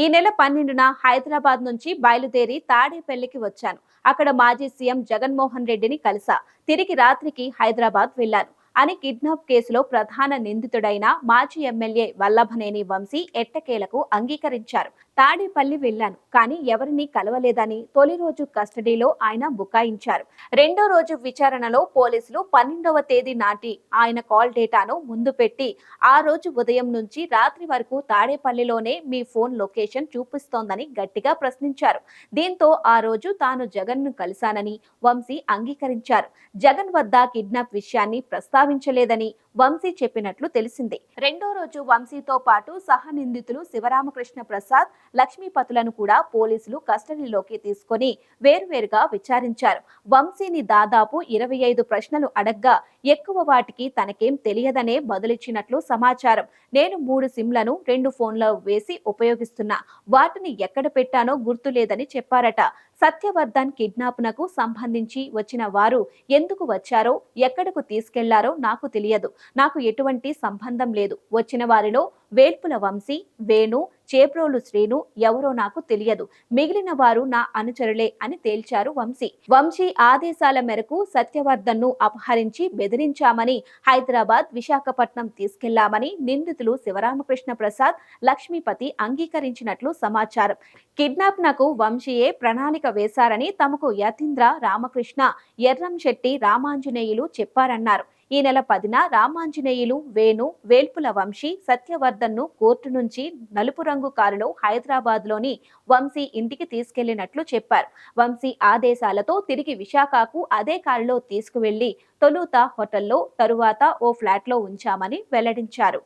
ఈ నెల పన్నెండున హైదరాబాద్ నుంచి బయలుదేరి తాడేపల్లికి వచ్చాను. అక్కడ మాజీ సీఎం జగన్మోహన్ రెడ్డిని కలిసా తిరిగి రాత్రికి హైదరాబాద్ వెళ్ళాను అని కిడ్నాప్ కేసులో ప్రధాన నిందితుడైన మాజీ ఎమ్మెల్యే వల్లభనేని వంశీ ఎట్టకేలకు అంగీకరించారు. తాడేపల్లి వెళ్ళాను కానీ ఎవరిని కలవలేదని తొలి రోజు కస్టడీలో ఆయన బుకాయించారు. రెండో రోజు విచారణలో పోలీసులు పన్నెండవ తేదీ నాటి ఆయన కాల్ డేటాను ముందు పెట్టి ఆ రోజు ఉదయం నుంచి రాత్రి వరకు తాడేపల్లిలోనే మీ ఫోన్ లొకేషన్ చూపిస్తోందని గట్టిగా ప్రశ్నించారు. దీంతో ఆ రోజు తాను జగన్ను కలిశానని వంశీ అంగీకరించారు. జగన్ వద్ద కిడ్నాప్ విషయాన్ని ప్రస్తావించలేదని వంశీ చెప్పినట్లు తెలిసిందే. రెండో రోజు వంశీతో పాటు సహ నిందితులు శివరామకృష్ణ ప్రసాద్ లక్ష్మీపతులను కూడా పోలీసులు కస్టడీలోకి తీసుకొని వేర్వేరుగా విచారించారు. వంశీని దాదాపు ఇరవై ఐదు ప్రశ్నలు అడగ్గా ఎక్కువ వాటికి తనకేం తెలియదనే బదులిచ్చినట్లు సమాచారం. నేను మూడు సిమ్లను రెండు ఫోన్లో వేసి ఉపయోగిస్తున్నా. వాటిని ఎక్కడ పెట్టానో గుర్తులేదని చెప్పారట. సత్యవర్ధన్ కిడ్నాప్నకు సంబంధించి వచ్చిన వారు ఎందుకు వచ్చారో ఎక్కడకు తీసుకెళ్ళారో నాకు తెలియదు. నాకు ఎటువంటి సంబంధం లేదు. వచ్చిన వారిలో వేల్పుల వంశీ వేణు చేప్రోలు శ్రీను ఎవరో నాకు తెలియదు. మిగిలిన వారు నా అనుచరులే అని తేల్చారు వంశీ. వంశీ ఆదేశాల మేరకు సత్యవర్ధన్ను అపహరించి బెదిరించామని హైదరాబాద్ విశాఖపట్నం తీసుకెళ్ళామని నిందితులు శివరామకృష్ణ ప్రసాద్ లక్ష్మీపతి అంగీకరించినట్లు సమాచారం. కిడ్నాప్ నకు వంశీయే ప్రణాళిక వేశారని తమకు యతీంద్ర రామకృష్ణ ఎర్రం శెట్టి రామాంజనేయులు చెప్పారన్నారు. ఈ నెల పదిన రామాంజనేయులు వేణు వేల్పుల వంశీ సత్యవర్ధన్ను కోర్టు నుంచి నలుపు రంగు కారులో హైదరాబాద్లోని వంశీ ఇంటికి తీసుకెళ్ళినట్లు చెప్పారు. వంశీ ఆదేశాలతో తిరిగి విశాఖకు అదే కారులో తీసుకువెళ్ళి తొలుత హోటల్లో తరువాత ఓ ఫ్లాట్లో ఉంచామని వెల్లడించారు.